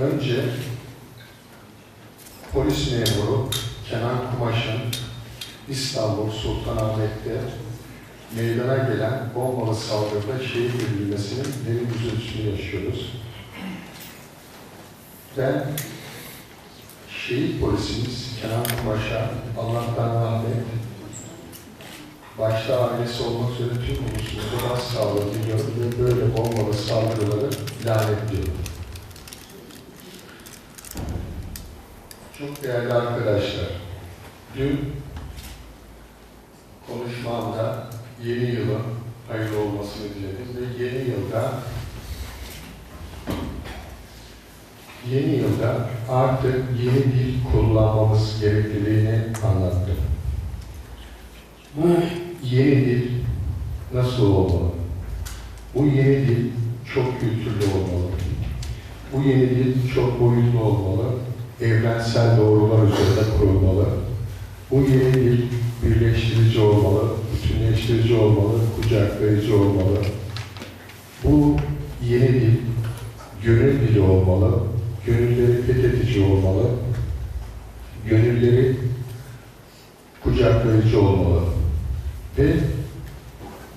Önce polis memuru Kenan Kumaş'ın İstanbul Sultanahmet'te meydana gelen bombalı saldırıda şehit edilmesinin derin üzüntüsünü yaşıyoruz. Ben şehit polisimiz Kenan Kumaş'a Allah'tan rahmet, başta ailesi olmak üzere tüm uluslararası başsağlığı diliyorum ve böyle bombalı saldırıları lanetliyorum. Çok değerli arkadaşlar, dün konuşmamda yeni yılın hayırlı olmasını diledim ve yeni yılda yeni yılda artık yeni dil kullanmamız gerekliliğini anlattım. Bu yeni dil nasıl olmalı? Bu yeni dil çok kültürlü olmalı. Bu yeni dil çok boyutlu olmalı. Evrensel doğrular üzerinde kurulmalı. Bu yeni dil birleştirici olmalı, bütünleştirici olmalı, kucaklayıcı olmalı. Bu yeni dil gönül dili olmalı, gönülleri fethedici olmalı, gönülleri kucaklayıcı olmalı. Ve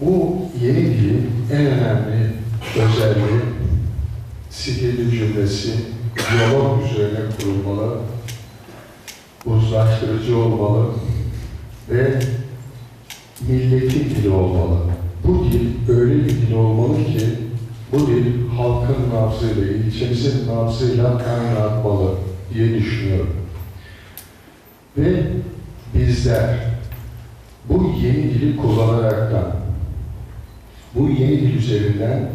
bu yeni dilin en önemli özelliği sihirli cümlesi diyalog üzerine kurulmalı, uzlaştırıcı olmalı ve milletin dili olmalı. Bu dil öyle bir dil olmalı ki bu dil halkın nabzıyla, ilçemizin nabzıyla kaynatmalı diye düşünüyorum. Ve bizler bu yeni dili kullanaraktan, bu yeni dil üzerinden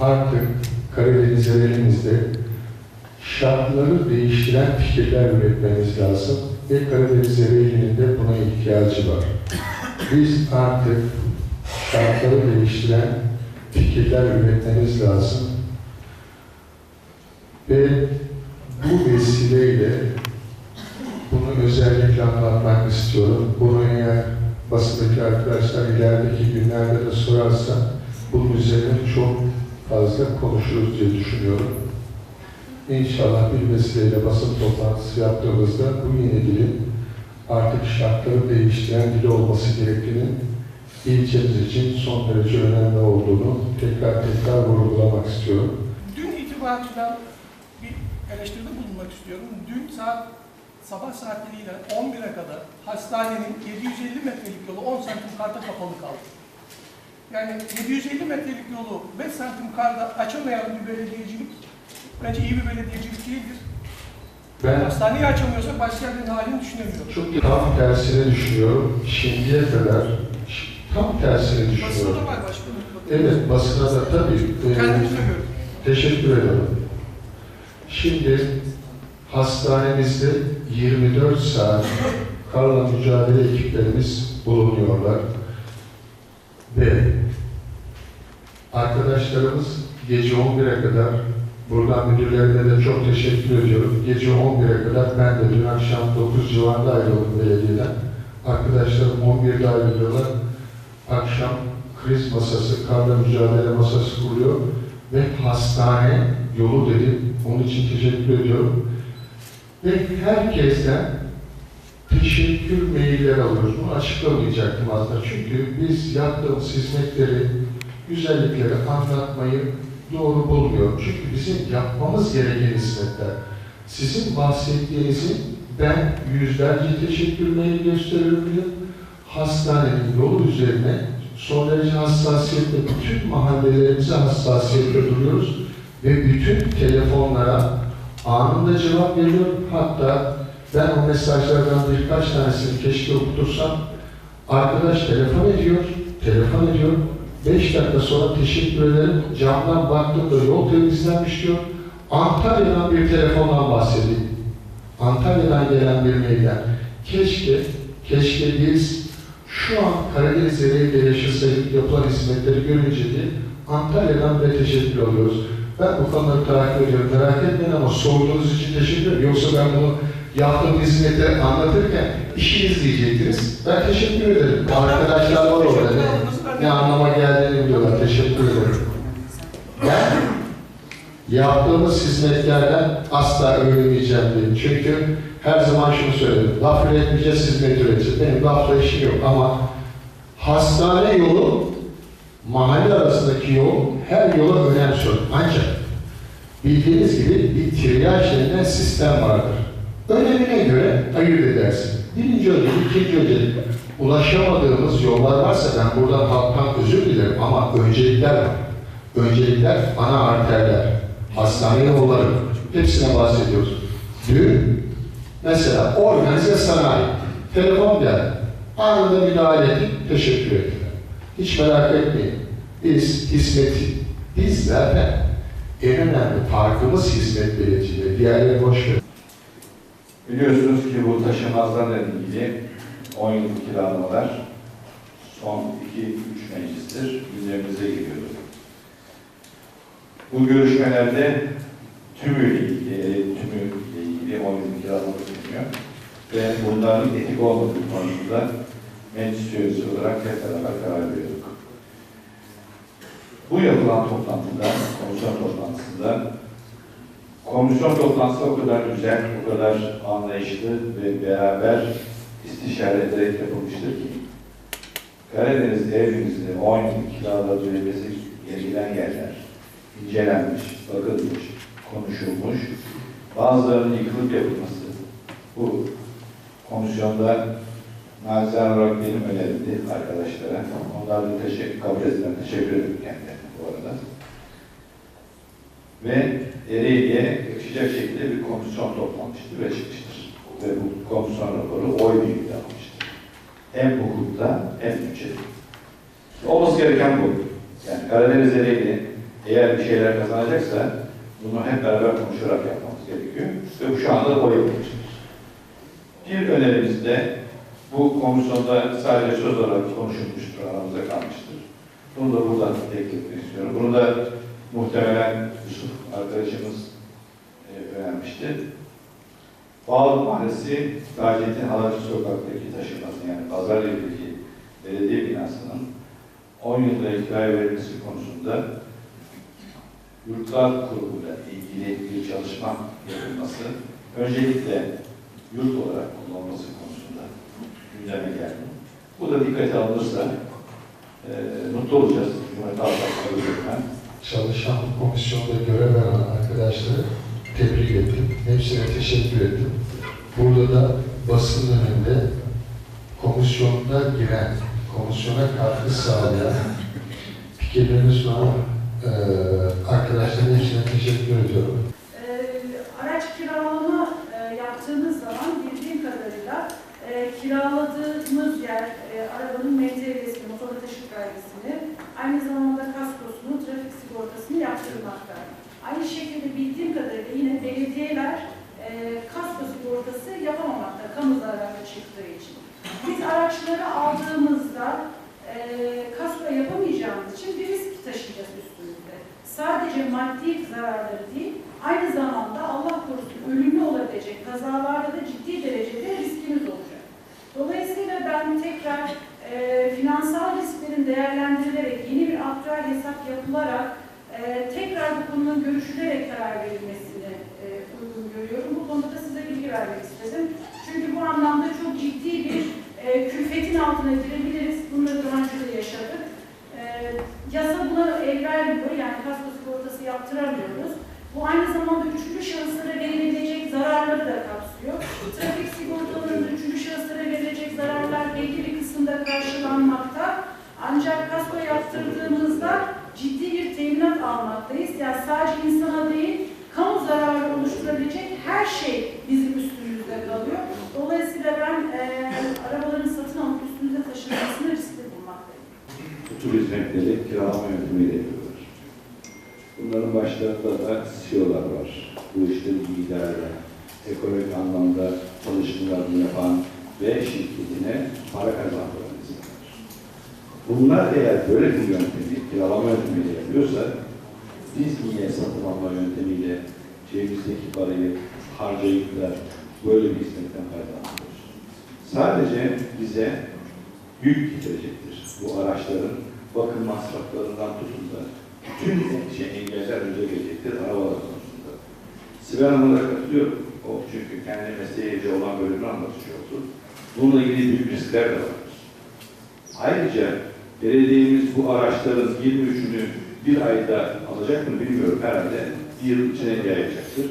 artık Karadeniz elimizde şartları değiştiren fikirler üretmemiz lazım ve Karadeniz Ereğli'nin de buna ihtiyacı var. Biz artık şartları değiştiren fikirler üretmemiz lazım ve bu vesileyle bunu özellikle anlatmak istiyorum. Bunu eğer basındaki arkadaşlar ilerideki günlerde de sorarsa bunun üzerine çok fazla konuşuruz diye düşünüyorum. İnşallah bir vesileyle basın toplantısı yaptığımızda bu yeni dilin artık şartları değiştiren dili olması gerektiğinin ilçemiz için son derece önemli olduğunu tekrar tekrar vurgulamak istiyorum. Dün itibarıyla bir eleştiride bulunmak istiyorum. Dün saat sabah saatleriyle 11'e kadar hastanenin 750 metrelik yolu 10 santim karda kapalı kaldı. Yani 750 metrelik yolu 5 santim karda açamayan bir belediyecilik bence iyi bir belediyecilik değildir. Ben Hastaneyi açamıyorsak başka yerlerin halini düşünemiyorum. çok tam tersini düşünüyorum. Şimdiye kadar tam tersini Basında düşünüyorum. var başkanım. Evet, basına da tabii. e, Kendimiz de gördük. Teşekkür ederim. Şimdi hastanemizde 24 saat karla mücadele ekiplerimiz bulunuyorlar. Ve arkadaşlarımız gece 11'e kadar buradan müdürlerine de çok teşekkür ediyorum. Gece 11'e kadar ben de dün akşam 9 civarında ayrıldım belediyeden. Arkadaşlarım 11'de ayrılıyorlar. Akşam kriz masası, karla mücadele masası kuruyor ve hastane yolu dedim. Onun için teşekkür ediyorum. Ve herkesten teşekkür mailler alıyoruz. Bunu açıklamayacaktım aslında. Çünkü biz yaptığımız hizmetleri, güzellikleri anlatmayı doğru bulmuyorum. Çünkü bizim yapmamız gereken hizmetler. Sizin bahsettiğinizin ben yüzlerce teşekkür mail gösterebilirim. Hastanenin yolu üzerine son derece hassasiyetle bütün mahallelerimize hassasiyetle duruyoruz ve bütün telefonlara anında cevap veriyorum. Hatta ben o mesajlardan birkaç tanesini keşke okutursam. Arkadaş telefon ediyor, telefon ediyor. Beş dakika sonra teşekkür ederim. Camdan baktığımda yol temizlenmiş diyor. Antalya'dan bir telefondan bahsedeyim. Antalya'dan gelen bir mailden. Keşke, keşke biz şu an Karadeniz Ereğli'de yaşasaydık yapılan hizmetleri görünce de Antalya'dan bile teşekkür alıyoruz. Ben bu konuları takip ediyorum. Merak etmeyin ama sorduğunuz için teşekkür ederim. Yoksa ben bunu yaptığım hizmeti anlatırken işiniz diyecektiniz. Ben teşekkür ederim. Arkadaşlar var orada. Ne, anlama geldiğini biliyorlar. Teşekkür ederim. Ben Yaptığımız hizmetlerden asla övünmeyeceğim diye. Çünkü her zaman şunu söyledim. Laf üretmeyeceğiz, hizmet üreteceğiz. Benim lafla işim yok ama hastane yolu mahalle arasındaki yol her yola önemsiyor. Ancak bildiğiniz gibi bir triyaj denilen sistem vardır. Önemine göre ayırt edersin. Birinci öncelik, ikinci öncelik. Ulaşamadığımız yollar varsa ben buradan halktan özür dilerim ama öncelikler var. Öncelikler ana arterler, hastane yolları, hepsine bahsediyoruz. Dün mesela organize sanayi, telefon geldi. Anında müdahale ettik, teşekkür ettiler. Hiç merak etmeyin. Biz hizmeti, biz zaten en önemli farkımız hizmet belirtiyle. Diğerleri boş ver. Biliyorsunuz ki bu taşınmazlarla ilgili 10 yıllık kiralamalar son 2-3 meclistir gündemimize geliyordu. Bu görüşmelerde tümüyle ilgili, tümüyle ilgili 10 yıllık kiralama düşünüyor ve bunların etik olmadığı konusunda meclis üyesi olarak hep beraber karar veriyorduk. Bu yapılan toplantıda, komisyon toplantısında Komisyon toplantısı o kadar güzel, o kadar anlayışlı ve beraber istişare ederek yapılmıştır ki Karadeniz evimizde 10 yıl kiraladığı gerilen yerler incelenmiş, bakılmış, konuşulmuş. Bazılarının yıkılıp yapılması bu komisyonda naçizane olarak benim önerimdi arkadaşlara. Onlardan teşekkür, kabul edilen teşekkür ederim kendilerine bu arada ve Ereğli'ye yakışacak şekilde bir komisyon toplanmıştır ve çıkmıştır. Ve bu komisyon raporu oy birliğiyle almıştır. Hem hukukta hem bütçede. Olması gereken bu. Yani Karadeniz Ereğli eğer bir şeyler kazanacaksa bunu hep beraber konuşarak yapmamız gerekiyor. Ve bu şu anda da oy yapılmıştır. Bir önerimiz de bu komisyonda sadece söz olarak konuşulmuştur, aramızda kalmıştır. Bunu da buradan ekletmek istiyorum. Bunu da muhtemelen Yusuf arkadaşımız e, öğrenmişti. Bağlı Mahallesi, Gayret'in Halacı Sokak'taki taşınması yani Pazarlı'daki belediye binasının 10 yılda kiraya verilmesi konusunda yurtlar kuruluyla ilgili bir çalışma yapılması, öncelikle yurt olarak kullanılması konusunda gündeme geldi. Bu da dikkate alınırsa e, mutlu olacağız. Cumhuriyet Halk Çalışan komisyonda görev veren arkadaşları tebrik ettim. Hepsine teşekkür ettim. Burada da basın önünde komisyonda giren, komisyona katkı sağlayan fikirlerini sunan eee arkadaşların hepsine teşekkür ediyorum. Ee, araç kiralama e, yaptığınız zaman bildiğim kadarıyla e, yer, e, arabanın MTV'sini, motor taşıt vergisini, aynı zamanda kaskosunu, trafik sigortasını yaptırmakta. Aynı şekilde bildiğim kadarıyla yine belediyeler e, kasko sigortası yapamamakta kamu zararı çıktığı için. Biz araçları aldığımızda e, kasko yapamayacağımız için bir risk taşıyacağız üstümüzde. Sadece maddi zararları değil, aynı zamanda Allah korusun ölümlü olabilecek kazalarda da ciddi derecede riskimiz olacak. Dolayısıyla ben tekrar e, finansal risklerin değerlendirilerek yeni bir aktüel hesap yapılarak e, tekrar bu konunun görüşülerek karar verilmesini e, uygun görüyorum. Bu konuda da size bilgi vermek istedim. Çünkü bu anlamda çok ciddi bir e, külfetin altına girebiliriz. Bunları daha önce de yaşadık. E, yasa buna el vermiyor. Yani kasko sigortası yaptıramıyoruz. Bu aynı zamanda üçüncü şahıslara verilecek zararları da kapsıyor. Trafik sigortalarında üçüncü şahıslara verilecek zararlar belli bir kısımda karşılanmakta. Ancak kasko yaptırdığımızda ciddi bir teminat almaktayız. Yani sadece insana değil, kamu zararı oluşturabilecek her şey bizim üstümüzde kalıyor. Dolayısıyla ben e, arabaların satın alıp üstümüze taşınmasını riskli bulmaktayım. bu tür hizmetleri kiralama yöntemiyle yapıyorlar. Bunların başlarında da CEO'lar var. Bu işte liderler, ekonomik anlamda çalışmalarını yapan ve şirketine para kazandıran insanlar. Bunlar eğer böyle bir yöntemi, kiralama yöntemiyle yapıyorsa, biz niye satın alma yöntemiyle cebimizdeki parayı harcayıp da böyle bir hizmetten faydalanıyoruz? Sadece bize yük getirecektir bu araçların bakım masraflarından tutun da bütün şey, engeller önce gelecektir arabalar konusunda. Sibel Hanım'a katılıyorum. O çünkü kendi mesleğiyle olan bölümünü anlatıyordu. Bununla ilgili büyük riskler de var. Ayrıca belediyemiz bu araçların 23'ünü bir ayda alacak mı bilmiyorum. Herhalde bir yıl içine yayacaktır.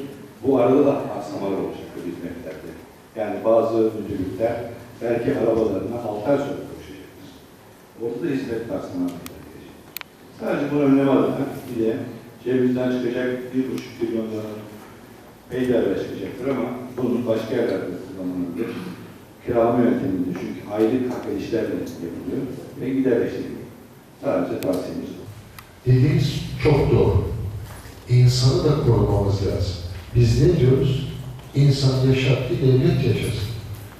Bu arada da aksamalar olacaktır hizmetlerde. Yani bazı müdürlükler belki arabalarına 6 ay. Da hizmet gelecek. Sadece bunu önleme adına bir de cebimizden çıkacak bir buçuk milyon lira peyderle çıkacaktır ama bunun başka yerlerde kullanılabilir. Kiralama yönteminde çünkü aylık hak edişlerle yapılıyor ve giderleştiriliyor. Sadece tavsiyemiz bu. Dediğiniz çok doğru. İnsanı da korumamız lazım. Biz ne diyoruz? İnsan yaşattığı devlet yaşasın.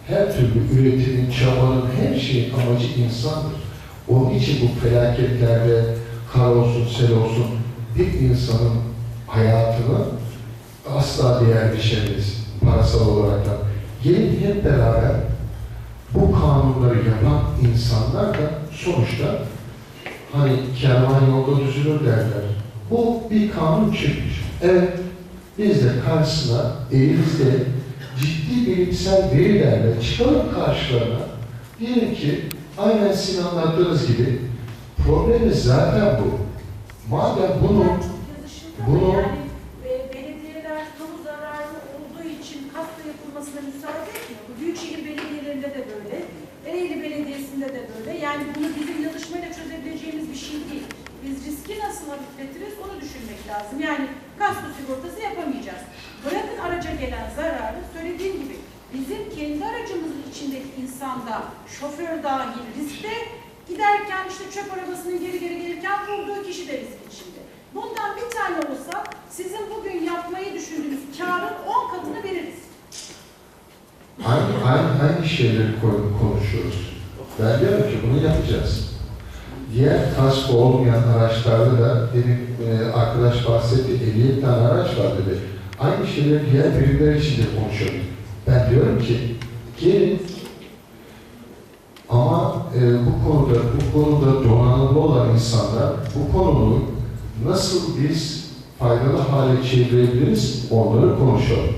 Her türlü üretimin, çabanın, her şeyin amacı insandır. Onun için bu felaketlerde kar olsun, sel olsun bir insanın hayatını asla değer biçemeyiz parasal olarak da. Gelin hep beraber bu kanunları yapan insanlar da sonuçta hani kervan yolda düzülür derler. Bu bir kanun çıkmış. Evet, biz de karşısına elimizde ciddi bilimsel verilerle çıkalım karşılarına. Diyelim ki, aynen sizin anlattığınız gibi, problemimiz zaten bu. Madem bunu, bunu- yani belediyeler kamu zararı olduğu için kasko yapılmasına müsaade etmiyor. Büyükşehir belediyelerinde de böyle, Ereğli Belediyesi'nde de böyle. Yani bunu bizim yazışmayla çözebileceğimiz bir şey değil. Biz riski nasıl hafifletiriz onu düşünmek lazım. Yani kasko sigortası yapamayacağız. Bırakın araca gelen zararı söylediğim bizim kendi aracımızın içindeki insanda şoför dahil riskte giderken işte çöp arabasının geri geri gelirken vurduğu kişi de risk içinde. Bundan bir tane olsa sizin bugün yapmayı düşündüğünüz karın 10 katını veririz. hangi, hangi, hangi şeyleri konu- konuşuyoruz? Ben diyorum ki bunu yapacağız. Diğer kasko olmayan araçlarda da demin e, arkadaş bahsetti 50 tane araç var dedi. Aynı şeyleri diğer birimler için de konuşuyoruz. Ben diyorum ki gelin ama e, bu konuda bu konuda donanımlı olan insanlar bu konuyu nasıl biz faydalı hale çevirebiliriz onları konuşalım.